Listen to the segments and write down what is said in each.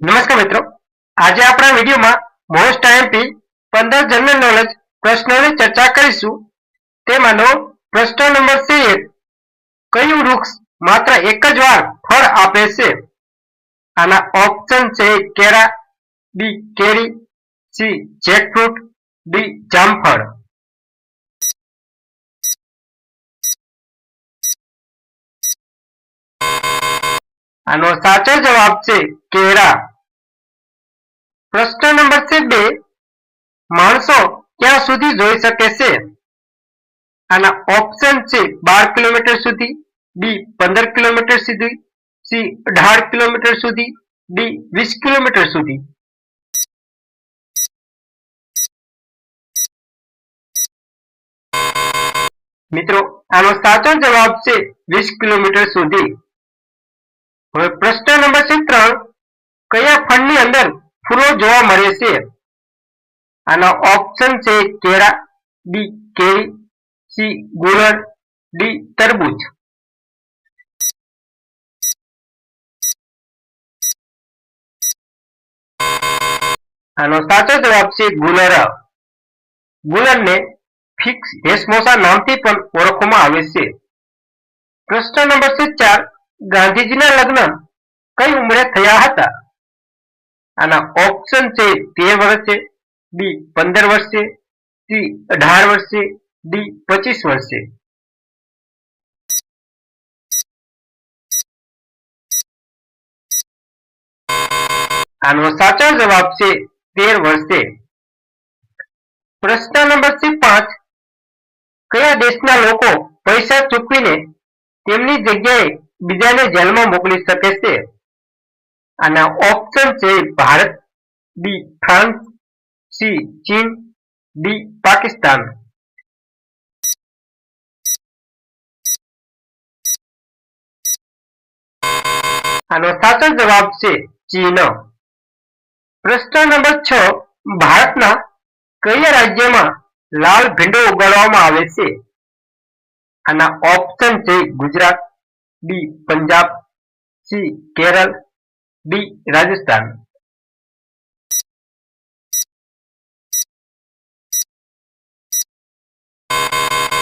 નમસ્કાર મિત્રો. આજે આપણા વિડીયોમાં મોસ્ટ આઈએમપી પંદર જનરલ નોલેજ પ્રશ્નોની ચર્ચા કરીશું. તેમાંનો પ્રશ્ન નંબર એક કયું વૃક્ષ માત્ર એક જ વાર ફળ આપે છે? આના ઓપ્શન છે કેળા, બી કેરી, સી જેકફ્રૂટ ડી જામફળ. આનો સાચો જવાબ છે કેળા. પ્રશ્ન નંબર છે બે, માણસો ક્યાં સુધી જોઈ શકે છે? આના ઓપ્શન છે બાર કિલોમીટર સુધી બી પંદર કિલોમીટર સુધી સી અઢાર કિલોમીટર સુધી ડી વીસ કિલોમીટર સુધી. મિત્રો, આનો સાચો જવાબ છે વીસ કિલોમીટર સુધી. હવે પ્રશ્ન નંબર છે ત્રણ, કયા ફંડની અંદર ફૂલો જોવા મળે છે. આનો ઓપ્શન છે કેળા બી કેરી સી ગુલર ડી તરબૂચ. આનો સાચો જવાબ છે ગુલર ગુલરને ફિક્સ હેસમોસા નામથી પણ ઓળખવામાં આવે છે. પ્રશ્ન નંબર છે ચાર, ગાંધીજીના લગ્ન કઈ ઉંમરે થયા હતા? આના ઓપ્શન છે તેર વર્ષે બી પંદર વર્ષે સી અઢાર વર્ષે ડી પચીસ વર્ષે. આનો સાચો જવાબ છે તેર વર્ષે. પ્રશ્ન નંબર છે પાંચ. કયા દેશના લોકો પૈસા ચૂકવીને તેમની જગ્યાએ બીજાને જેલમાં મોકલી શકે છે? આના ઓપ્શન છે ભારત બી ફ્રાન્સ સી ચીન ડી પાકિસ્તાન. આનો સાચો જવાબ છે ચીન. પ્રશ્ન નંબર છ, ભારતના કયા રાજ્યમાં લાલ ભીંડો ઉગાડવામાં આવે છે? આના ઓપ્શન છે Gujarat B Punjab, C Kerala D Rajasthan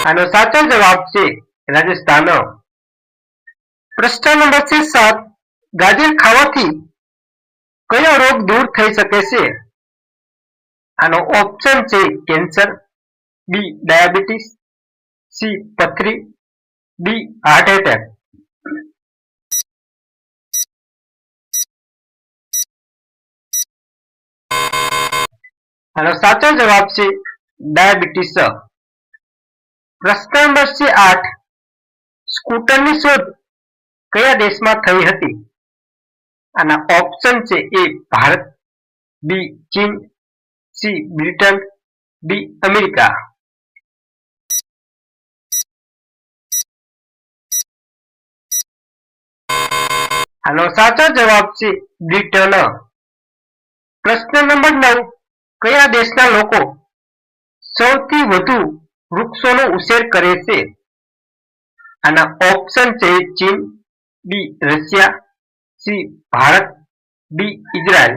આનો સાચો જવાબ છે રાજસ્થાન પ્રશ્ન નંબર છે સાત, ગાજર ખાવાથી કયો રોગ દૂર થઈ શકે છે? આનો ઓપ્શન છે કેન્સર બી ડાયાબિટીસ સી પથરી ડી હાર્ટ એટેક આનો સાચો જવાબ છે ડાયાબિટીસ. પ્રશ્ન નંબર છે આઠ. સ્કૂટરની શોધ કયા દેશમાં થઈ હતી? આના ઓપ્શન છે એ ભારત બી ચીન સી બ્રિટન ડી અમેરિકા. આનો સાચો જવાબ છે બ્રિટન. પ્રશ્ન નંબર નવ. કયા દેશના લોકો સૌથી વધુ વૃક્ષોનો ઉછેર કરે છે? આના ઓપ્શન છે ચીન, B Russia, C Bharat B Israel.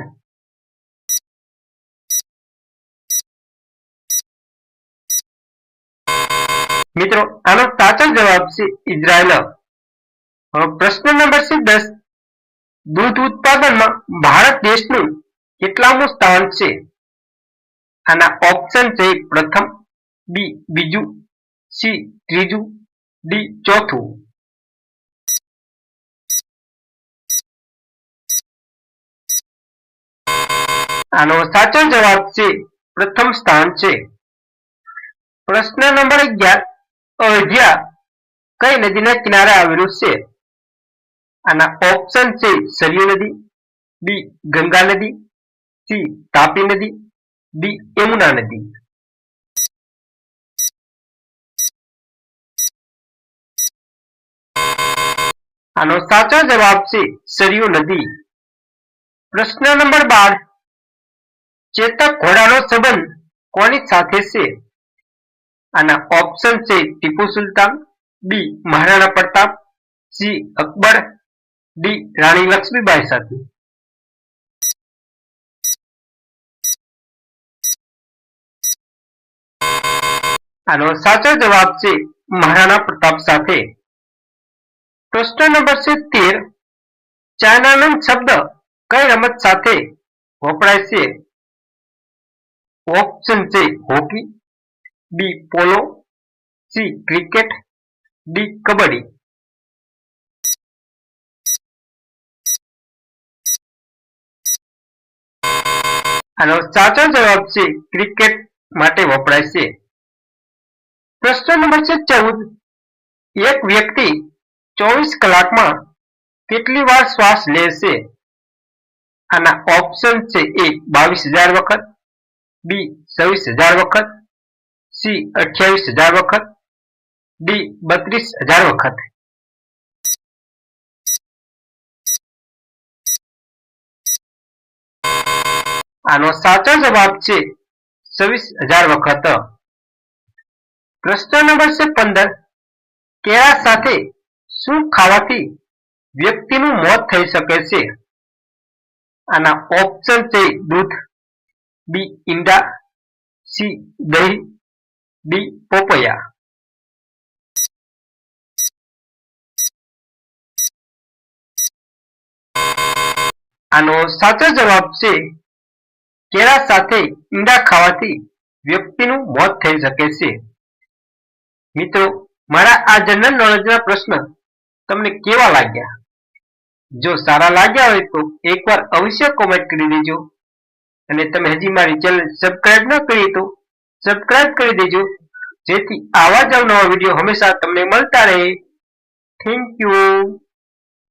મિત્રો, આનો સાચો જવાબ છે ઇઝરાયલ. હવે પ્રશ્ન નંબર છે દસ. દૂધ ઉત્પાદનમાં ભારત દેશનું કેટલામું સ્થાન છે? આના ઓપ્શન છે પ્રથમ, બી, બીજું, સી, ત્રીજું, ડી, ચોથું. આનો સાચો જવાબ છે, પ્રથમ સ્થાન છે. પ્રશ્ન નંબર અગિયાર, અયોધ્યા કઈ નદીના કિનારે આવેલું છે? આના ઓપ્શન છે, સરયુ નદી, બી, ગંગા નદી, સી, તાપી નદી ડી યમુના નદી આનો સાચો જવાબ છે સરયુ નદી પ્રશ્ન નંબર બાર ચેતક ઘોડાનો સંબંધ કોની સાથે છે આના ઓપ્શન છે Tipu Sultan B Maharana Pratap C Akbar D Rani Lakshmibai સાથે આનો સાચો જવાબ છે મહારાણા પ્રતાપ સાથે. પ્રશ્ન નંબર છે તેર ચાઇનાનંદ શબ્દ કઈ રમત સાથે વપરાય છે? ઓપ્શન છે hockey, B polo, C cricket, D kabaddi. આનો સાચો જવાબ છે ક્રિકેટ માટે વપરાય છે. પ્રશ્ન નંબર છે ચૌદ. એક વ્યક્તિ ચોવીસ કલાકમાં કેટલી વાર શ્વાસ લેશે? આના ઓપ્શન છે એ બાવીસ હજાર વખત, બી છવ્વીસ હજાર વખત, સી અઠ્યાવીસ હજાર વખત, ડી બત્રીસ હજાર વખત. આનો સાચો જવાબ છે છવ્વીસ હજાર વખત. પ્રશ્ન નંબર છે પંદર. કેળા સાથે શું ખાવાથી વ્યક્તિનું મોત થઈ શકે છે? આના ઓપ્શન છે દૂધ. બી ઈંડા. સી દહીં. D papaya. આનો સાચો જવાબ છે, કેળા સાથે ઈંડા ખાવાથી વ્યક્તિનું મોત થઈ શકે છે. મિત્રો, મારા આ જનરલ નોલેજના પ્રશ્ન તમને કેવા લાગ્યા? જો સારા લાગ્યા હોય તો એકવાર અવશ્ય કોમેન્ટ કરી દેજો. અને તમે હજી મારી ચેનલ સબસ્ક્રાઇબ ન કરી તો સબસ્ક્રાઇબ કરી દેજો. જેથી આવા જ નવા વીડિયો હંમેશા તમને મળતા રહે. Thank you